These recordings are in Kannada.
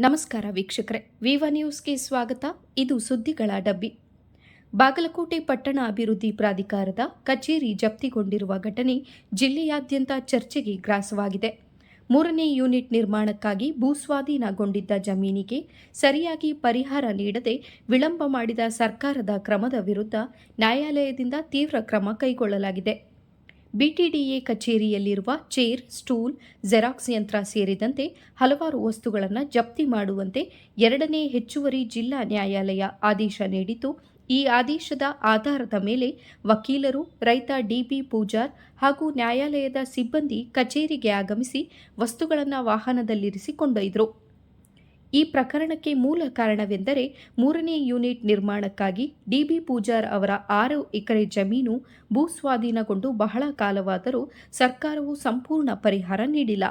ನಮಸ್ಕಾರ ವೀಕ್ಷಕರೇ. ವಿವ ನ್ಯೂಸ್ಗೆ ಸ್ವಾಗತ. ಇದು ಸುದ್ದಿಗಳ ಡಬ್ಬಿ. ಬಾಗಲಕೋಟೆ ಪಟ್ಟಣ ಅಭಿವೃದ್ಧಿ ಪ್ರಾಧಿಕಾರದ ಕಚೇರಿ ಜಪ್ತಿಗೊಂಡಿರುವ ಘಟನೆ ಜಿಲ್ಲೆಯಾದ್ಯಂತ ಚರ್ಚೆಗೆ ಗ್ರಾಸವಾಗಿದೆ. ಮೂರನೇ ಯೂನಿಟ್ ನಿರ್ಮಾಣಕ್ಕಾಗಿ ಭೂಸ್ವಾಧೀನಗೊಂಡಿದ್ದ ಜಮೀನಿಗೆ ಸರಿಯಾಗಿ ಪರಿಹಾರ ನೀಡದೆ ವಿಳಂಬ ಮಾಡಿದ ಸರ್ಕಾರದ ಕ್ರಮದ ವಿರುದ್ಧ ನ್ಯಾಯಾಲಯದಿಂದ ತೀವ್ರ ಕ್ರಮ ಕೈಗೊಳ್ಳಲಾಗಿದೆ. ಬಿಟಿಡಿಎ ಕಚೇರಿಯಲ್ಲಿರುವ ಚೇರ್, ಸ್ಟೂಲ್, ಜೆರಾಕ್ಸ್ ಯಂತ್ರ ಸೇರಿದಂತೆ ಹಲವಾರು ವಸ್ತುಗಳನ್ನು ಜಪ್ತಿ ಮಾಡುವಂತೆ ಎರಡನೇ ಹೆಚ್ಚುವರಿ ಜಿಲ್ಲಾ ನ್ಯಾಯಾಲಯ ಆದೇಶ ನೀಡಿತು ಈ ಆದೇಶದ ಆಧಾರದ ಮೇಲೆ ವಕೀಲರು, ರೈತ ಡಿಬಿ ಪೂಜಾರ್ ಹಾಗೂ ನ್ಯಾಯಾಲಯದ ಸಿಬ್ಬಂದಿ ಕಚೇರಿಗೆ ಆಗಮಿಸಿ ವಸ್ತುಗಳನ್ನು ವಾಹನದಲ್ಲಿರಿಸಿ ಕೊಂಡೊಯ್ದರು ಈ ಪ್ರಕರಣಕ್ಕೆ ಮೂಲ ಕಾರಣವೆಂದರೆ ಮೂರನೇ ಯೂನಿಟ್ ನಿರ್ಮಾಣಕ್ಕಾಗಿ ಡಿಬಿ ಪೂಜಾರ್ ಅವರ ಆರು ಎಕರೆ ಜಮೀನು ಭೂಸ್ವಾಧೀನಗೊಂಡು ಬಹಳ ಕಾಲವಾದರೂ ಸರ್ಕಾರವು ಸಂಪೂರ್ಣ ಪರಿಹಾರ ನೀಡಿಲ್ಲ.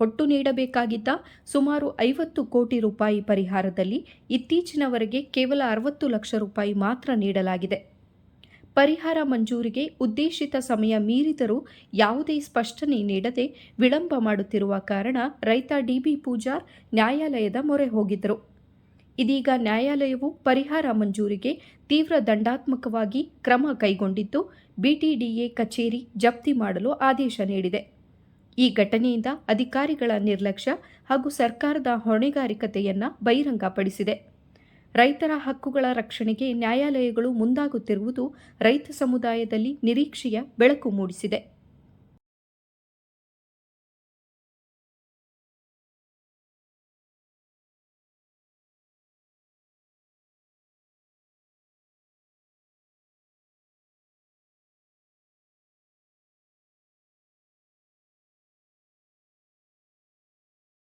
ಒಟ್ಟು ನೀಡಬೇಕಾಗಿದ್ದ ಸುಮಾರು ಐವತ್ತು ಕೋಟಿ ರೂಪಾಯಿ ಪರಿಹಾರದಲ್ಲಿ ಇತ್ತೀಚಿನವರೆಗೆ ಕೇವಲ ಅರವತ್ತು ಲಕ್ಷ ರೂಪಾಯಿ ಮಾತ್ರ ನೀಡಲಾಗಿದೆ. ಪರಿಹಾರ ಮಂಜೂರಿಗೆ ಉದ್ದೇಶಿತ ಸಮಯ ಮೀರಿದರೂ ಯಾವುದೇ ಸ್ಪಷ್ಟನೆ ನೀಡದೆ ವಿಳಂಬ ಮಾಡುತ್ತಿರುವ ಕಾರಣ ರೈತ ಡಿಬಿ ಪೂಜಾರ್ ನ್ಯಾಯಾಲಯದ ಮೊರೆ ಹೋಗಿದ್ದರು. ಇದೀಗ ನ್ಯಾಯಾಲಯವು ಪರಿಹಾರ ಮಂಜೂರಿಗೆ ತೀವ್ರ ದಂಡಾತ್ಮಕವಾಗಿ ಕ್ರಮ ಕೈಗೊಂಡಿದ್ದು, ಬಿಟಿಡಿಎ ಕಚೇರಿ ಜಪ್ತಿ ಮಾಡಲು ಆದೇಶ ನೀಡಿದೆ. ಈ ಘಟನೆಯಿಂದ ಅಧಿಕಾರಿಗಳ ನಿರ್ಲಕ್ಷ್ಯ ಹಾಗೂ ಸರ್ಕಾರದ ಹೊಣೆಗಾರಿಕತೆಯನ್ನು ಬಹಿರಂಗಪಡಿಸಿದೆ. ರೈತರ ಹಕ್ಕುಗಳ ರಕ್ಷಣೆಗೆ ನ್ಯಾಯಾಲಯಗಳು ಮುಂದಾಗುತ್ತಿರುವುದು ರೈತ ಸಮುದಾಯದಲ್ಲಿ ನಿರೀಕ್ಷೆಯ ಬೆಳಕು ಮೂಡಿಸಿದೆ.